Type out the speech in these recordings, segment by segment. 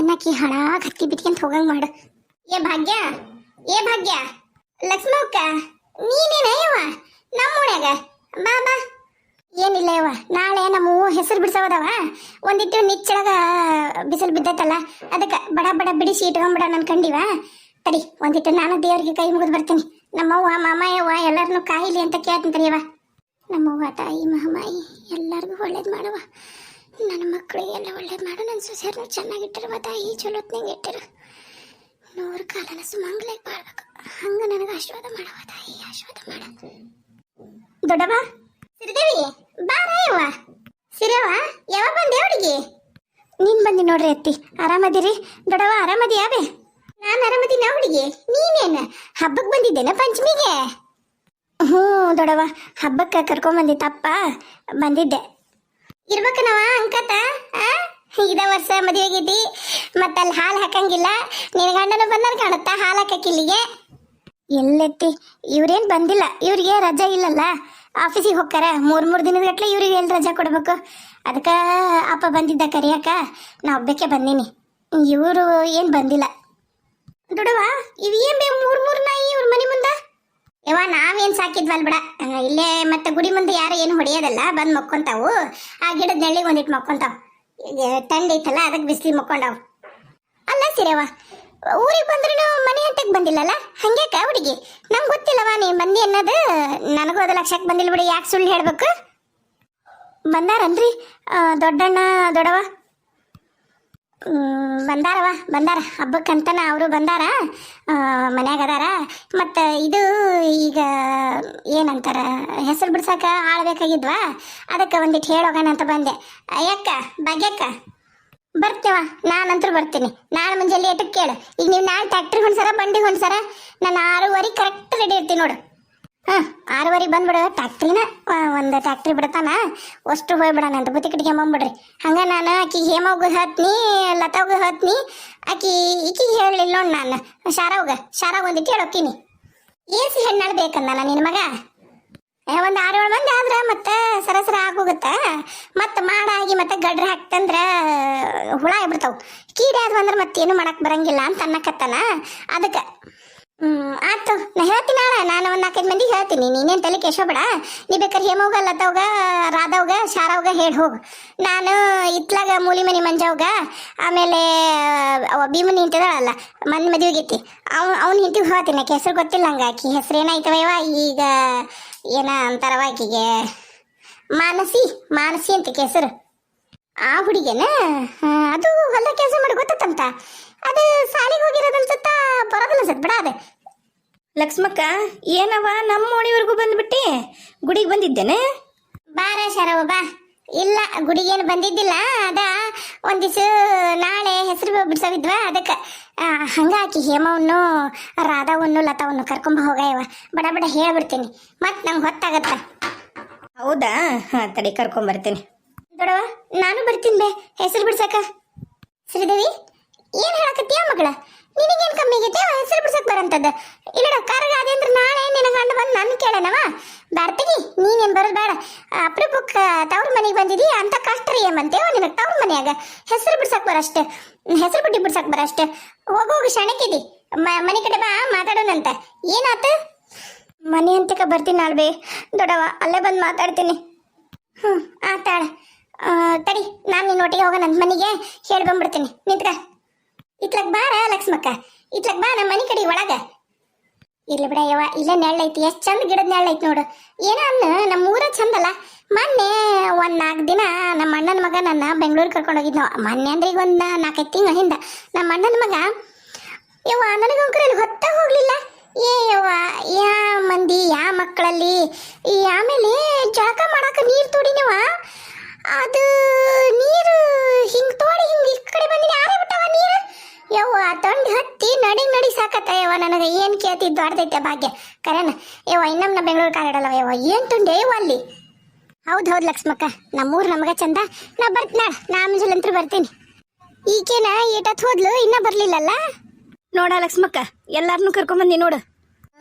ಅನ್ನಕ್ಕೆ ಹಣ ಹತ್ತಿ ಬಿಟ್ಕೊಂತ ಹೋಗಂಗ್ ಮಾಡು. ಏ ಭಾಗ್ಯ ಏ ಭಾಗ್ಯ, ಲಕ್ಷ್ಮಕ್ಕ, ನೀನೇನ ಯವ್ವ? ನಮ್ಮ ಬಾ ಬಾ. ಏನಿಲ್ಲ ಯವ್ವ, ನಾಳೆ ನಮ್ಮ ಹೆಸರು ಬಿಡ್ಸವದವ ಒಂದಿಟ್ಟು ನಿಚ್ಚಳಗ ಬಿಸಿಲು ಬಿದ್ದೈತಲ್ಲ, ಅದಕ್ಕೆ ಬಡ ಬಡ ಬಿಡಿಸಿ ಇಟ್ಕೊಂಬಿಡ ಅನ್ಕೊಂಡಿವ ತಡಿ, ಒಂದಿಟ್ಟು ನಾನು ದೇವ್ರಿಗೆ ಕೈ ಮುಗಿದು ಬರ್ತೀನಿ. ನಮ್ಮವ್ವ ಮಾಮಯ್ಯವ್ವ ಯವ್ವ ಎಲ್ಲರನ್ನೂ ಕಾಯಿಲಿ ಅಂತ ಕೇಳ್ತೀನಿ ಯವ್ವ. ನಮ್ಮವ್ವ ತಾಯಿ ಮಹಾಮಾಯಿ ಎಲ್ಲರಿಗೂ ಒಳ್ಳೇದು ಮಾಡುವ. ನನ್ನ ಮಕ್ಕಳಿಗೆಲ್ಲ ಒಳ್ಳೇದು ಮಾಡು ನನ್ನ ಸೊಸೆಯರ್ನು ಚೆನ್ನಾಗಿಟ್ಟಿರುವ ತಾಯಿ ಚಲೋತ್ನಾಗ ಇಟ್ಟಿರು. ನೂರು ಕಾಲನ ಸುಮಂಗ್ಲೇ ಬಾಳ್ಬೇಕು ಹಂಗ ನನಗೆ ಆಶೀರ್ವಾದ ಮಾಡವ ತಾಯಿ ಆಶೀರ್ವಾದ ಮಾಡ. ದೊಡ್ಡವ ಸಿರಿದೇವಿ ಬಾರಯ್ಯವ್ವ ಸಿರವ ಯಾವಾಗ ಬಂದೆ ಹುಡುಗಿ ನೀನ್ ಬಂದಿ ನೋಡ್ರಿ ಅತ್ತಿ, ಆರಾಮದಿರಿ? ದೊಡ್ಡವ ಆರಾಮದಿ ಯಾವೆ? ನಾನು ಆರಾಮದಿನ ಹುಡುಗಿ ನೀನೇನ? ಹಬ್ಬಕ್ಕೆ ಬಂದಿದ್ದೇನ ಪಂಚಮಿಗೆ? ಹ್ಞೂ ದೊಡವ ಹಬ್ಬಕ್ಕೆ ಕರ್ಕೊಂಬಂದಿತ್ತಪ್ಪ ಬಂದಿದ್ದೆ. ಇರ್ಬೇಕನವ ಅಂಕತ? ಇದ ವರ್ಷ ಮದುವೆ ಆಗಿದ್ದಿ ಮತ್ತೆ ಅಲ್ಲಿ ಹಾಲು ಹಾಕಂಗಿಲ್ಲ. ನಿನ್ನ ಗಂಡನ ಬಂದನ್ ಕಾಣುತ್ತಾ ಹಾಲು ಹಾಕಕ್ಕಿಲ್ಲಿಗೆ ಎಲ್ಲೆತ್ತಿ, ಇವ್ರೇನ್ ಬಂದಿಲ್ಲ, ಇವ್ರಿಗೆ ರಜಾ ಇಲ್ಲಲ್ಲ? ಆಫೀಸಿಗೆ ಹೋಗ್ತಾರ, ಮೂರ್ ಮೂರ್ ದಿನದ ಗಟ್ಲೆ ಇವ್ರಿಗೆ ಎಲ್ಲಿ ರಜಾ ಕೊಡಬೇಕು? ಅದಕ್ಕೆ ಅಪ್ಪ ಬಂದಿದ್ದ ಕರಿಯಕ, ನಾ ಒಬ್ಬಕ್ಕೆ ಬಂದೀನಿ. ಇವರು ಏನ್ ಬಂದಿಲ್ಲ. ದುಡವ, ಇವ್ ಏನ್ ಬೇ ಮೂರ್ ಮೂರ್ ನಾಯಿ, ಇವ್ರ ಮನೆ ಮುಂದ? ಯವ್ವ, ನಾವೇನ್ ಸಾಕಿದ್ವಲ್ ಬಿಡ. ಇಲ್ಲೇ ಮತ್ತೆ ಗುಡಿ ಮುಂದೆ ಯಾರು ಏನು ಹೊಡೆಯೋದಲ್ಲ, ಬಂದ್ ಮಕ್ಕೊಂತಾವು. ಆ ಗಿಡದ ನೆಳ್ಳಿಗೆ ಒಂದಿಟ್ಟು ಮಕ್ಕೊಂತಾವ್. ತಂಡ ಐತಲ್ಲ ಅದಕ್ಕೆ ಬಿಸಿಲಿ ಮಕ್ಕೊಂಡಾವ್. ಅಲ್ಲ ಸಿರೇವ ಊರಿಗೆ ಬಂದ್ರು ಮನೆ ಹಂತಕ್ಕೆ ಬಂದಿಲ್ಲಲ್ಲ? ಹಂಗ್ಯಾಕ ಹುಡುಗಿ? ನಂಗೆ ಗೊತ್ತಿಲ್ಲವ ನೀ ಮಂದಿ ಅನ್ನೋದು. ನನಗೂ ಅದು ಲಕ್ಷಕ್ಕೆ ಬಂದಿಲ್ಲ ಬಿಡಿ, ಯಾಕೆ ಸುಳ್ಳು ಹೇಳ್ಬೇಕು? ಬಂದಾರನ್ರಿ? ದೊಡ್ಡಣ್ಣ ದೊಡವ ಬಂದಾರವ ಬಂದಾರ. ಹಬ್ಬಕ್ಕಂತನ ಅವರು ಬಂದಾರ. ಮನ್ಯಾಗ ಅದಾರ. ಮತ್ತು ಇದು ಈಗ ಏನಂತಾರ, ಹೆಸರು ಬಿಡ್ಸಕ ಆಳ್ಬೇಕಾಗಿದ್ವಾ ಅದಕ್ಕೆ ಒಂದಿಟ್ಟು ಹೇಳೋಗೋಣ ಅಂತ ಬಂದೆ. ಅಯ್ಯಕ್ಕ, ಭಾಗ್ಯಕ್ಕ, ಬರ್ತೀವ? ನಾನಂತೂ ಬರ್ತೀನಿ. ನಾನು ಮುಂಜಾನೆ ಏಟಕ್ಕೆ ಕೇಳು. ಈಗ ನೀವು ನಾಳೆ ಟ್ಯಾಕ್ಟ್ರಿಗೆ ಹೊಣ್ಸರ ಬಂಡಿ ಹೊಣ್ಸರ ನಾನು ಆರೂವರೆ ಕರೆಕ್ಟ್ ರೆಡಿ ಇರ್ತೀನಿ ನೋಡು. ಹಾಂ ಆರೂವರೆ ಬಂದ್ಬಿಡು. ಟ್ಯಾಕ್ಟ್ರಿನ ಒಂದು ಟ್ಯಾಕ್ಟ್ರಿ ಬಿಡ್ತಾನ. ಅಷ್ಟು ಹೋಗ್ಬಿಡೋಣ ಅಂತ ಬುತ್ತಿ ಕಟ್ಟಿಗೆ ಬಂದ್ಬಿಡ್ರಿ ಹಂಗೆ ನಾನು ಆಕಿ ಹೇಮವ್ಗ ಹತ್ನಿ, ಲತಾವ್ಗ ಹತ್ನಿ, ಆಕಿ ಈಕಿಗೆ ಹೇಳಲಿಲ್ಲ ನೋಡಿ ನಾನು. ಶಾರಾವ್ಗ ಶಾರಾವ್ ಒಂದಿಟ್ಟು ಹೇಳೋಕ್ಕಿನಿ. ಏಸಿ ಹೆಣ್ಣಾಳು ಬೇಕಂದ ನಾನು ನಿನ್ನ ಮಗ ಒಂದು ಆರು ಏಳು ಮಂದಿ ಆದ್ರೆ ಮತ್ತೆ ಸರಸರ ಆಗೋಗುತ್ತೆ? ಮತ್ತೆ ಮಾಡಾಗಿ ಮತ್ತೆ ಗಡ್ರ ಹಾಕ್ತಂದ್ರೆ, ಹುಳ ಆಗ್ಬಿಡ್ತಾವ. ಕೀಡೆ ಆದ್ವು ಅಂದ್ರೆ ಮತ್ತೇನು ಮಾಡಕ್ ಬರಂಗಿಲ್ಲ ಅಂತ ಅನ್ನಕತ್ತಾನ. ಅದಕ್ಕೆ ಹ್ಮ್ ಆತು ನಾ ಹೇಳ್ತೀನಿ ಅಣ್ಣ ನಾನು ಒಂದು ನಾಲ್ಕೈದು ಮಂದಿಗೆ ಹೇಳ್ತೀನಿ. ನೀನೇನು ತಲೆ ಕೆಶೋಬೇಡ ನೀ ಬೇಕಾದ್ರೆ ಹೇಮೋಗ ಲತಾವ್ಗ, ರಾಧವ್ಗ, ಶಾರವ್ಗ ಹೇಳಿ ಹೋಗು. ನಾನು ಇತ್ಲಾಗ ಮೂಲಿ ಮನಿ ಮಂಜವ್ಗ, ಆಮೇಲೆ ಭೀಮನ ಹಿಂತಿದಾಳಲ್ಲ ಮನ್ ಮದುವೆಗೈತಿ ಅವ್ ಅವ್ನ ಹಿಂತಿಗೆ ಹೇಳ್ತೀನಿ. ಆಕೆ ಹೆಸರು ಗೊತ್ತಿಲ್ಲ ಹಂಗ. ಆಕಿ ಹೆಸರು ಏನಾಯ್ತವ ಈಗ ಏನ ಅಂತಾರವ ಆಕಿಗೆ? ಮಾನಸಿ. ಮಾನಸಿ ಅಂತ ಹೆಸರು. ಆ ಹುಡುಗಿನ ಅದು ಹೊಲ ಕೆಲಸ ಮಾಡಿ ಗೊತ್ತಂತ ಅದು ಸಾಲಿಗೆ ಹೋಗಿರೋದನ್ಸತ್ತ ಬರೋದಲ್ಲ ಸತ್ ಬಿಡ ಅದೇ. ಲಕ್ಷ್ಮಕ್ಕ ಏನವ ನಮ್ಮ ಓಣಿವರೆಗೂ ಬಂದ್ಬಿಟ್ಟಿ? ಗುಡಿಗೆ ಬಂದಿದ್ದೇನೆ? ಬಾರ ಶರವ ಬಾ. ಇಲ್ಲ ಗುಡಿಗೇನು ಬಂದಿದ್ದಿಲ್ಲ. ಅದ ಒಂದ್ ದಿವ್ಸ ನಾಳೆ ಹೆಸರು ಬಿಡ್ಸವಿದ್ವ ಅದಕ್ಕೆ. ಹಂಗಾಕಿ ಹೇಮವನ್ನು ರಾಧಾವನ್ನು ಲತಾವನ್ನು ಕರ್ಕೊಂಬ ಹೋಗಯವ. ಬಡ ಬಡ ಹೇಳ್ಬಿಡ್ತೀನಿ. ಮತ್ ನಂಗೆ ಹೊತ್ತಾಗತ್ತ. ಹೌದಾ? ಹಾಂ ತಡಿ ಕರ್ಕೊಂಬರ್ತೀನಿ. ದೊಡವ, ನಾನು ಬರ್ತೀನಿ ಬೇ. ಹೆಸರು ಬಿಡ್ಸಕ. ಶ್ರೀದೇವಿ, ಏನ್ ಹೇಳಕತ್ತೀಯ ಮಗಳ? ನಿನಗೇನ್ ಕಮ್ಮಿ ಆಗೈತೆ? ಹೆಸರು ಬಿಡ್ಸಕ್ ಬರಂತದ. ಇಲ್ಲ ಕರಗ ಅದೇ ಅಂದ್ರೆ ನಾಳೆ ನಿನ್ನ ಗಂಡ ಬಂದು ನನ್ನ ಕೇಳನವ ಬಾರ್ತಗಿ ನೀನೇನ್ ಬರೋದು ಬೇಡ. ಅಪ್ರೂಪಕ್ಕ ತವ್ರ ಮನೆಗೆ ಬಂದಿದಿ, ಅಂತ ಕಷ್ಟ ರೀ ಏಮಂತೇವ ನಿನಗೆ ತವ್ರ ಮನ್ಯಾಗ ಹೆಸರು ಬಿಡ್ಸಕ್ ಬರಷ್ಟೇ. ಹೆಸರು ಬಿಟ್ಟಿ ಬಿಡ್ಸಕ್ ಬರಷ್ಟೇ. ಹೋಗು ಹೋಗು ಶಣಕಿದಿ. ಮ- ಮನೆ ಕಡೆ ಬಾ ಮಾತಾಡೋಣಂತ ಏನಾತ? ಮನೆ ಅಂತಕ ಬರ್ತೀನಿ ನಾಳ್ಬೇ ದೊಡವ, ಅಲ್ಲೇ ಬಂದು ಮಾತಾಡ್ತೀನಿ. ಹ್ಞೂ ಆತಾಳ ತಡಿ, ನಾನು ನಿನ್ನ ಒಟ್ಟಿಗೆ ಹೋಗೋಣ ನನ್ನ ಮನೆಗೆ ಹೇಳಿ ಬಂದ್ಬಿಡ್ತೀನಿ ನಿಂತ್ಕ. ಇತ್ಲಕ್ ಬಾರ, ಲಕ್ಷ್ಮಕ್ಕ. ಇತ್ಲಕ್ ಬಾ ನಮ್ಮ ಮನೆ ಕಡೆ ಒಳಗ. ಇಲ್ಲ ಬಿಡ ಯವ್ವ, ಇಲ್ಲೇ ನೆಳ್ಳೈತಿ ಎಷ್ಟು ಚಂದ ಗಿಡದ ನೆಳ್ಳೈತಿ ನೋಡು. ಏನ ಅನ್ನ ನಮ್ಮ ಊರ ಚಂದಲ್ಲ. ಮೊನ್ನೆ ಒಂದ್ ನಾಲ್ಕು ದಿನ ನಮ್ಮ ಅಣ್ಣನ ಮಗ ನನ್ನ ಬೆಂಗಳೂರು ಕರ್ಕೊಂಡು ಹೋಗಿದ್ನೋ. ಮೊನ್ನೆ ಅಂದ್ರೆ ಈಗ ಒಂದು ನಾಲ್ಕೈದು ತಿಂಗಳ ಹಿಂದ. ನಮ್ಮ ಅಣ್ಣನ ಮಗ, ಯವ್ವ ನನಗೊಂಕರಲ್ಲಿ ಹೊತ್ತ ಹೋಗ್ಲಿಲ್ಲ. ಏ ಯವ್ವ, ಯಾ ಮಂದಿ, ಯಾ ಮಕ್ಕಳಲ್ಲಿ, ಈ ಆಮೇಲೆ ಜಳಕ ಮಾಡಾಕ ನೀರು ತೋಡಿನವ ಅದು ನೀರು ಹಿಂಗ್ ತೋಡಿ ಹಿಂಗ್ ಈ ಕಡೆ ಬಂದಿನಿ ಆರೆ ಬಿಟ್ಟವ ನೀರು? ಯವ್ವ ತೊಂಡು ಹತ್ತಿ ನಡಿ ನಡಿ ಸಾಕತ್ತ ಯವ್ವ ನನಗೆ ಏನು ಕೇಳ್ತಿ ದೊಡ್ಡದೈತೆ ಭಾಗ್ಯ. ಕರೆನ ಯವ್ವ ಇನ್ನೊಮ್ಮೆ ಬೆಂಗಳೂರು ಕಾರಡಲ್ಲವ ಯವ್ವ ಏನ್ ತುಂಡೆ ಯವ್ವ ಅಲ್ಲಿ? ಹೌದು ಹೌದು ಲಕ್ಷ್ಮಕ್ಕ ನಮ್ಮೂರು ನಮಗ ಚಂದ. ನಾ ಬರ್ತೀನಿ ನಾ ಮುಂಜಾನಂತ್ರ ಬರ್ತೀನಿ. ಈಕೇನ ಏಟತ್ ಹೋದ್ಲು ಇನ್ನ ಬರ್ಲಿಲ್ಲಲ್ಲ? ನೋಡ ಲಕ್ಷ್ಮಕ್ಕ ಎಲ್ಲಾರನ್ನೂ ಕರ್ಕೊಂಬಂದಿ ನೋಡು.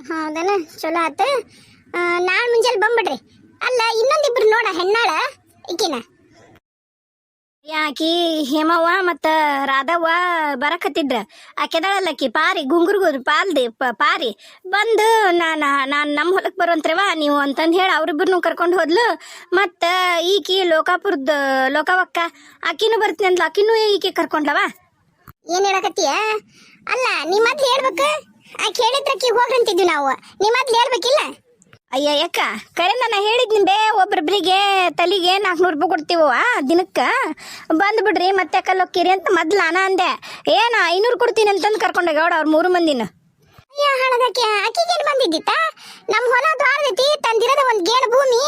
ಹೌದನ ಚಲೋ ಆತ. ನಾಳೆ ಮುಂಜಾನೆ ಬಂದ್ಬಿಡ್ರಿ. ಅಲ್ಲ ಇನ್ನೊಂದಿಬ್ರು ನೋಡ ಹೆಣ್ಣಾಳ ಈಕಿನ? ಆಕಿ ಹೇಮವ್ವ ಮತ್ತ ರಾಧವ್ವ ಬರಕತ್ತಿದ್ರ. ಆಕೆದಳಲ್ಲಕ್ಕಿ ಪಾರಿ ಗುಂಗುರ್ಗುರ್ ಪಾಲ್ದಿ ಪಾರಿ. ಬಂದು ನಾನ, ನಾನು ನಮ್ಮ ಹೊಲಕ್ಕೆ ಬರುವಂತ್ರವ ನೀವು ಅಂತಂದು ಹೇಳಿ ಅವ್ರಿಬ್ರನ್ನು ಕರ್ಕೊಂಡು ಹೋದ್ಲು. ಮತ್ತ ಈಕಿ ಲೋಕಾಪುರದ, ಲೋಕವಕ್ಕ, ಆಕಿನೂ ಬರ್ತೀನಿ ಅಂದ್ಲು. ಆಕಿನೂ ಈಕೆ ಕರ್ಕೊಂಡ್ಲವ? ಏನ್ ಹೇಳಕತ್ತೀಯ? ಅಲ್ಲ ನಿಮ್ಮ ಹೇಳ್ಬೇಕ? ಹೇಳ್ಬೇಕು ಆ ಕೇಳಿದ್ರಕ್ಕಿ ಹೋಗ್ರಂತಿದ್ವಿ ನಾವು. ನಿಮ್ಮ ಹೇಳ್ಬೇಕಿಲ್ಲ? ಅಯ್ಯ, ಯಾಕ? ಕರೆ ನಾನು ಹೇಳಿದ್ನಿಂಬೆ ಬೇ ತಲೆಗೆ ನಾಲ್ಕುನೂರು ರೂಪಾಯಿ ಕೊಡ್ತೀವ ದಿನಕ್ಕ? ಬಂದ್ ಬಿಡ್ರಿ, ಮತ್ತೆ ಕಲ್ಲೊಕ್ಕಿರಿ ಅಂತ ಮೊದ್ಲು ನಾನ ಅಂದೆ. ಏನ ಐನೂರು ಕೊಡ್ತೀನಿ ಅಂತಂದು ಕರ್ಕೊಂಡೋಗ್ಯಾವಡ ಅವ್ರ ಮೂರು ಮಂದಿನ. ಅಯ್ಯ ಹಾಳದಕ್ಕೆ ಆಕಿಗೇನು ಬಂದಿದ್ದಿತ್ತ? ನಮ್ಮ ಹೊಲ ದ್ವಾರದೈತಿ, ತಂದಿರೋದ ಒಂದ್ ಗೇಣು ಭೂಮಿ,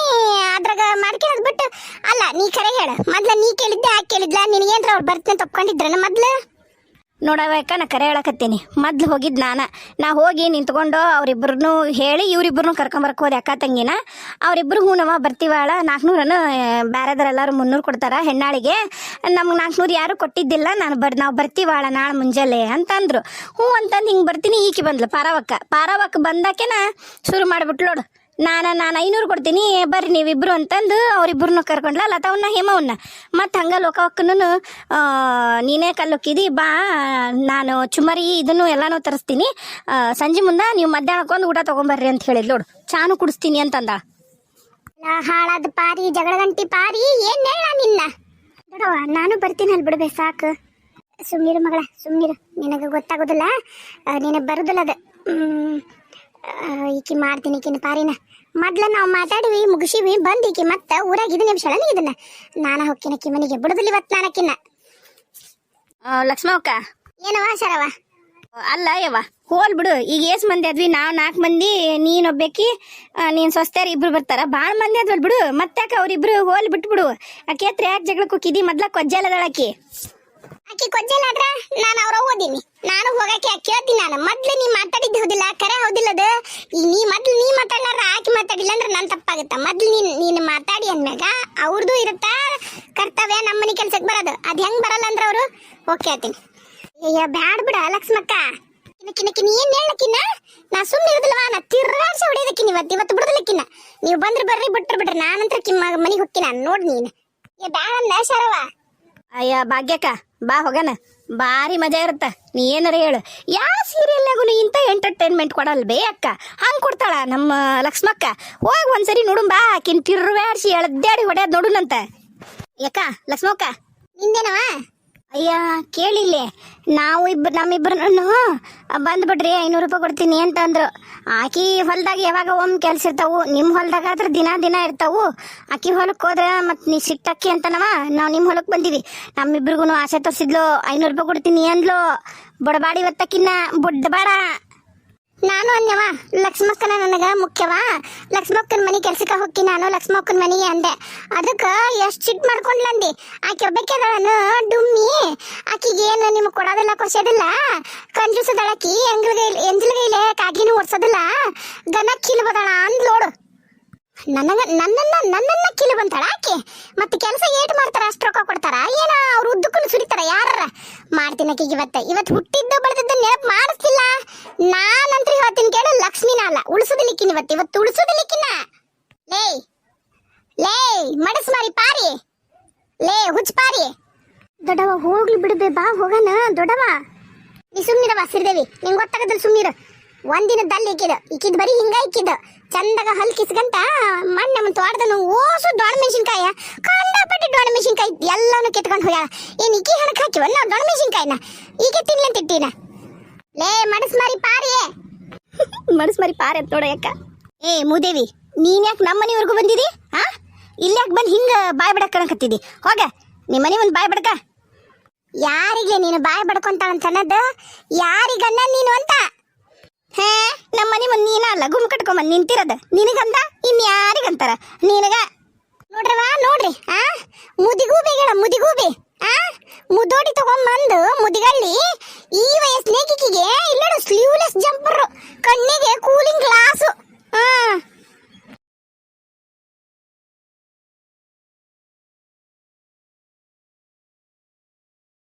ಅದ್ರಾಗ ಮಾಡ್ಕೊಳ್ಳೋದು ಬಿಟ್ಟು, ಅಲ್ಲ, ನೀ ಕರೆ ಹೇಳ. ಮೊದ್ಲ ನೀ ಕೇಳಿದ್ದೆ, ಆ ಕೇಳಿದ್ಲ, ನಿನಗೇನ್ರ ಅವ್ರು ಬರ್ತೀನಿ ತಪ್ಕೊಂಡಿದ್ರನ ಮೊದ್ಲು? ನೋಡಬೇಕ ನಾ ಕರೆ ಹೇಳಕತ್ತೀನಿ. ಮೊದ್ಲು ಹೋಗಿದ್ ನಾನ. ನಾ ಹೋಗಿ ನಿಂತ್ಕೊಂಡು ಅವ್ರಿಬ್ರು ಹೇಳಿ ಇವ್ರಿಬ್ರು ಕರ್ಕೊಂಬರ್ಕ ಹೋದೆ ಅಕ್ಕ ತಂಗಿನ. ಅವ್ರಿಬ್ರು ಹೂನವ ಬರ್ತೀವಾಳ ನಾಲ್ಕುನೂರನ್ನು ಬೇರೆದರೆಲ್ಲರೂ ಮುನ್ನೂರು ಕೊಡ್ತಾರ ಹೆಣ್ಣಾಳಿಗೆ. ನಮ್ಗೆ ನಾಲ್ಕುನೂರು ಯಾರು ಕೊಟ್ಟಿದ್ದಿಲ್ಲ, ನಾನು ಬರ್, ನಾವು ಬರ್ತೀವಾಳ ನಾಳೆ ಮುಂಜಾನೆ ಅಂತಂದ್ರು. ಹ್ಞೂ ಅಂತಂದು ಹಿಂಗೆ ಬರ್ತೀನಿ, ಈಕಿ ಬಂದ್ಲು ಪಾರವಕ್ಕ. ಪಾರವಕ್ಕ ಬಂದಾಕೆನ ಶುರು ಮಾಡಿಬಿಟ್ಲು ನೋಡು. ನಾನು ನಾನು ಐನೂರು ಕೊಡ್ತೀನಿ. ಬರ್ರಿ ನೀವಿಬ್ರು ಅಂತಂದು ಅವರಿಬ್ಬರನ್ನು ಕರ್ಕೊಂಡ್ಲ ಲತಾವನ್ನ ಹೇಮವನ್ನ ಮತ್ತು ಹಂಗೆ ಲೋಕವಕ್ಕೂ ನೀನೇ ಕಲ್ಲುಕ್ಕಿದಿ ಬಾ, ನಾನು ಚುಮರಿ ಇದನ್ನು ಎಲ್ಲಾನು ತರಿಸ್ತೀನಿ. ಸಂಜೆ ಮುಂದೆ ನೀವು ಮಧ್ಯಾಹ್ನಕ್ಕೊಂದು ಊಟ ತೊಗೊಂಬರ್ರಿ ಅಂತ ಹೇಳಿದ್ಲು ನೋಡು. ಚಾನು ಕುಡಿಸ್ತೀನಿ ಅಂತಂದ. ಹಾಳಾದ ಪಾರಿ ಜಗಳ ಗಂಟಿ ಪಾರಿ, ಏನ್ ಹೇಳ ನಿನ್ನ? ನಾನು ಬರ್ತೀನಿ ಅಲ್ಲಿ ಬಿಡ್ಬೇ, ಸಾಕು. ಸುಮ್ನಿರು ಮಗಳ, ಸುಮ್ನಿರು. ನಿನಗೆ ಗೊತ್ತಾಗೋದಿಲ್ಲ ನಿನಗೆ ಬರುದಿಲ್ಲ ಅದು. ಈಕಿ ಮಾಡ್ತೀನಿ ಈಕಿನ ಪಾರಿನ. ಮೊದ್ಲ ನಾವು ಮಾತಾಡಿವಿ ಮುಗಿಸಿವಿ ಬಂದಿಕಿ ಮತ್ತೆ ಊರಾಗ ಇದು ನಿಮಿಷ ಇದನ್ನ. ನಾನ ಹೊಕ್ಕಿನಕ್ಕಿ ಮನೆಗೆ. ಬಿಡುದಿಲ್ಲ ಇವತ್ತು ನಾನಕ್ಕಿನ್ನ. ಲಕ್ಷ್ಮಕ್ಕ ಏನವ ಶರವ ಅಲ್ಲ ಯವ್ವ ಹೋಲ್ ಬಿಡು. ಈಗ ಏಸ್ ಮಂದಿ ಅದ್ವಿ ನಾವು ನಾಲ್ಕು ಮಂದಿ ನೀನ್ ಒಬ್ಬೇಕಿ ನೀನ್ ಸೊಸ್ತ್ಯಾರ ಇಬ್ರು ಬರ್ತಾರ. ಭಾಳ ಮಂದಿ ಅದ್ವಲ್ ಬಿಡು. ಮತ್ತಾಕ ಅವ್ರಿಬ್ರು ಹೋಲ್ ಬಿಟ್ಬಿಡು. ಆಕೆ ಹತ್ರ ಯಾಕೆ ಜಗಳಕ್ಕೆ ಕುಕ್ಕಿದಿ ಮೊದ್ಲ ಕೊಜ್ಜಲದಳಕಿ ಕೊಜ್ಜಲಾದ್ರ ನಾನು ಅವ್ರ ಓದಿನಿ. ನಾನು ಹೋಗಕ್ಕೆ ಕೇಳ್ತೀನಿ ನಾನು. ಮೊದ್ಲು ನೀ ಮಾತಾಡಿದ್ದು ಹೌದಿಲ್ಲ? ಕರೆ ಹೌದಿಲ್ಲದ? ಅದು ನೀ ಮೊದ್ಲು ನೀ ಮಾತಾಡ್ಲಾರ ಆಕಿ ಮಾತಾಡಿಲ್ಲ ಅಂದ್ರೆ ನನ್ ತಪ್ಪಾಗುತ್ತ? ಮೊದ್ಲು ನೀನ್, ನೀನು ಮಾತಾಡಿ ಅಂದ್ಮ್ಯಾಗ ಅವ್ರದ್ದು ಇರುತ್ತ ಕರ್ತವ್ಯ ನಮ್ಮ ಮನೆ ಕೆಲ್ಸಕ್ಕೆ ಬರೋದು. ಅದ್ ಹೆಂಗ್ ಬರಲ್ಲ ಅಂದ್ರೆ ಅವರು? ಓಕೆ ಆತೀನಿ ಅಯ್ಯ ಬ್ಯಾಡ್ ಬಿಡ ಲಕ್ಷ್ಮಕ್ಕ. ಕಿನ್ನಕಿನ್ನಕಿ ನೀ ಏನ್ ಹೇಳಕಿನ್ನ ನಾ ಸುಮ್ಮನೆ ಇರುದಿಲ್ವಾ? ನಾ ತಿರ್ಗಾಡ್ಸಿ ಹೊಡಿಯೋದಕ್ಕಿನ ಇವತ್ತು. ಇವತ್ತು ಬಿಡುದಿಲ್ಲಕ್ಕಿನ್ನ. ನೀವು ಬಂದ್ರೆ ಬರ್ರಿ, ಬಿಟ್ರು ಬಿಡ್ರಿ. ನಾನಂತ್ರ ಕಿಮ್ಮ ಮನೆಗೆ ಹೋಗ್ತೀನಿ ನೋಡಿ ನೀನು. ಏ ಬ್ಯಾಡ ಅಂದ ಶರವ. ಅಯ್ಯ, ಭಾಗ್ಯಕ್ಕ. ಬಾ ಹೋಗಣ. ಭಾರಿ ಮಜಾ ಇರುತ್ತ. ನೀ ಏನಾರ ಹೇಳು. ಯಾವ ಸೀರಿಯಲ್ನಾಗೂ ನೀ ಇಂಥ ಎಂಟರ್ಟೈನ್ಮೆಂಟ್ ಕೊಡಲ್ ಬೇ ಅಕ್ಕ. ಹಂಗೆ ಕೊಡ್ತಾಳ ನಮ್ಮ ಲಕ್ಷ್ಮಕ್ಕ. ಹೋಗಿ ಒಂದ್ಸರಿ ನೋಡು ಬಾ. ಆಕಿನ್ ತಿರ್ವಾಡ್ಸಿ ಎಳ್ದಾಡಿ ಹೊಡ್ಯಾದ್ ನೋಡುನಂತ. ಯಾಕ ಲಕ್ಷ್ಮಕ್ಕ? ನಿಂದೇನವ? ಅಯ್ಯ, ಕೇಳಿಲ್ಲೇ. ನಾವು ಇಬ್ಬ, ನಮ್ಮಿಬ್ಬರನ್ನು ಬಂದ್ಬಿಡ್ರಿ ಐನೂರು ರೂಪಾಯಿ ಕೊಡ್ತೀನಿ ಅಂತ ಅಂದ್ರು. ಆಕಿ ಹೊಲ್ದಾಗ ಯಾವಾಗ ಒಮ್ಮೆ ಕೆಲಸ ಇರ್ತಾವು? ನಿಮ್ಮ ಹೊಲ್ದಾಗ ಆದ್ರೆ ದಿನ ದಿನ ಇರ್ತಾವು. ಆಕಿ ಹೊಲಕ್ಕೆ ಹೋದ್ರೆ ಮತ್ತೆ ನೀ ಸಿಟ್ಟಕ್ಕಿ ಅಂತನವ, ನಾವು ನಿಮ್ಮ ಹೊಲಕ್ಕೆ ಬಂದೀವಿ. ನಮ್ಮಿಬ್ರಿಗೂ ಆಸೆ ತೋರಿಸಿದ್ಲು, ಐನೂರು ರೂಪಾಯಿ ಕೊಡ್ತೀನಿ ಅಂದ್ಲು. ಬಡಬಾಡಿ ಇವತ್ತಕ್ಕಿನ್ನ ಬುಡ್ಡಬೇಡ ನಾನು ಅನ್ಯವ. ಲಕ್ಷ್ಮಕ್ಕನ ನನಗ ಮುಖ್ಯವ. ಲಕ್ಷ್ಮಕ್ಕನ ಮನೆ ಕೆಲ್ಸಕ್ಕೆ ಹೋಗಿ ನಾನು, ಲಕ್ಷ್ಮಕ್ಕನ ಮನೆಗೆ ಅಂದೆ. ಅದಕ್ಕ ಎಷ್ಟು ಚಿಟ್ ಮಾಡ್ಕೊಂಡ್ಲಂದಿ ಆಕೆ ಒಬ್ಬಾಕಿದಳನು ಡುಮ್ಮಿ. ಆಕಿಗೆ ಏನು ನಿಮ್ಗೆ ಕೊಡೋದಿಲ್ಲ ಕೊಡ್ಸೋದಿಲ್ಲ? ಕಂಜೂಸದಳಕಿ ಎಂಗ್ಲಗೈಲೆ ಎಂಜಲ್ಗೈಲೆ ಕಾಗಿನೂ ಓಡ್ಸೋದಿಲ್ಲ ಗನ ಕಿಲ್ ಬದಳ ಅಂದ್ಲೋಡು. ನನ್ನನ್ನ ನನ್ನನ್ನ ಕಿಲು ಬಂತಾಳ ಆಕೆ? ಮತ್ತೆ ಕೆಲಸ ಏಟ್ ಮಾಡ್ತಾರ, ಅಷ್ಟು ರೊಕ್ಕ ಕೊಡ್ತಾರ. ಏನ ಅವ್ರ ಉದ್ದಕ್ಕೂ ಸುರಿತಾರ ಯಾರ ಮಾಡ್ತೀನಿ ಆಕೆಗೆ ಇವತ್ತ. ಇವತ್ತು ಹುಟ್ಟಿದ್ದು ಬೆಳೆದಿದ್ದು ನೆನಪು ಮಾಡಿಸ್ತಿಲ್ಲ ನಾನಂತ್ರ ಹೇಳ್ತೀನಿ ಕೇಳು ಲಕ್ಷ್ಮಿನ ಅಲ್ಲ ಉಳಿಸೋದಿಲ್ಲಿಕ್ಕಿನ ಇವತ್ತು. ಇವತ್ತು ಉಳಿಸೋದಿಲ್ಲಿಕ್ಕಿನ ಲೇ ಲೇ ಮಡಸ್ ಮಾರಿ ಪಾರಿ. ಲೇ ಹುಚ್ಚ ಪಾರಿ. ದೊಡ್ಡವ ಹೋಗ್ಲಿ ಬಿಡ್ಬೇ ಬಾ ಹೋಗಣ. ದೊಡ್ಡವ ನೀ ಸುಮ್ಮನಿರವ ಸಿರಿದೇವಿ. ನಿಂಗೆ ಗೊತ್ತಾಗದಲ್ಲಿ ಸುಮ್ನಿರು. ಒಂದಿನದಲ್ಲಿ ಇಕ್ಕಿದ ಇಕ್ಕಿದ್ ಬರೀ ಹಿಂಗ ಇಕ್ಕಿದ ಚಂದಾಗ ಹಲ್ ಕಿಸ್ಗಂಟ ಮಣ್ಣೆ ನಮ್ಮ ತೋಟದನು ಓಸು ದೊಣ ಮೆಣಸಿನ್ಕಾಯ. ಕಂಡಪಟ್ಟಿ ದೊಣ ಮೆಣಸಿನ್ಕಾಯಿ. ಎಲ್ಲಾನು ಕಿತ್ಕೊಂಡು ಹೋಗ್ಯಾಳ. ಏನ್ ಇಕ್ಕಿ ಹಣಕ್ಕೆ ಹಾಕಿವ? ನಾವು ದೊಣ ಮೆಣಸಿನ್ಕಾಯಿನ. ಈಗ ತಿನ್ಲೆ ಅಂತ ಇಟ್ಟಿನ. ಲೇ ಮಡಸ್ ಮಾರಿ ಪಾರಿಯೇ. ಮನಸ್ ಮರಿ ಪಾರಿ ಅಂತ ಯಾಕ ಏ, ಮೂದೇವಿ, ನೀನ್ ಯಾಕೆ ನಮ್ಮ ಮನೆವರೆಗೂ ಬಂದಿದಿ? ಹಾ ಇಲ್ಲಿ ಯಾಕೆ ಬಂದು ಹಿಂಗ ಬಾಯ್ ಬಿಡಕ್ ಕಣಕತ್ತಿದಿ ಹೋಗ ನಿಮ್ಮ ಮನೆ ಮುಂದೆ ಬಾಯ್ ಬಿಡಕ. ಯಾರಿಗೆ ನೀನು ಬಾಯಿ ಬಡ್ಕೊಂತ ಅಂತ ಅನ್ನೋದು? ಯಾರಿಗನ್ನ ನೀನು ಅಂತ? ಹೇ ನಮ್ಮ ಮನೆ ಮುಂದೆ ನೀನ ಅಲ್ಲ ಗುಮ್ ಕಟ್ಕೊಂಬಂದ್ ನಿಂತಿರೋದು ನಿನಗಂತ ಇನ್ಯಾರಿಗಂತಾರ ನಿನಗ? ನೋಡ್ರವ ನೋಡ್ರಿ. ಆ, ಮುದಿಗೂಬಿ ಗಿಡ ಮುದಿಗೂಬಿ. ಆ, ಮುದೋಡಿ ತಗೊಂಬಂದು ಮುದಿಗಳ್ಳಿ ಈ ವಯಸ್ಸಿನ ಕಿಕ್ಕಿಗೆ ಇಲ್ಲಡು ಸ್ಲೀವ್ಲೆಸ್ ಜಂಪರ್ ಕಣ್ಣಿಗೆ ಕೂಲಿಂಗ್ ಗ್ಲಾಸು ಆ.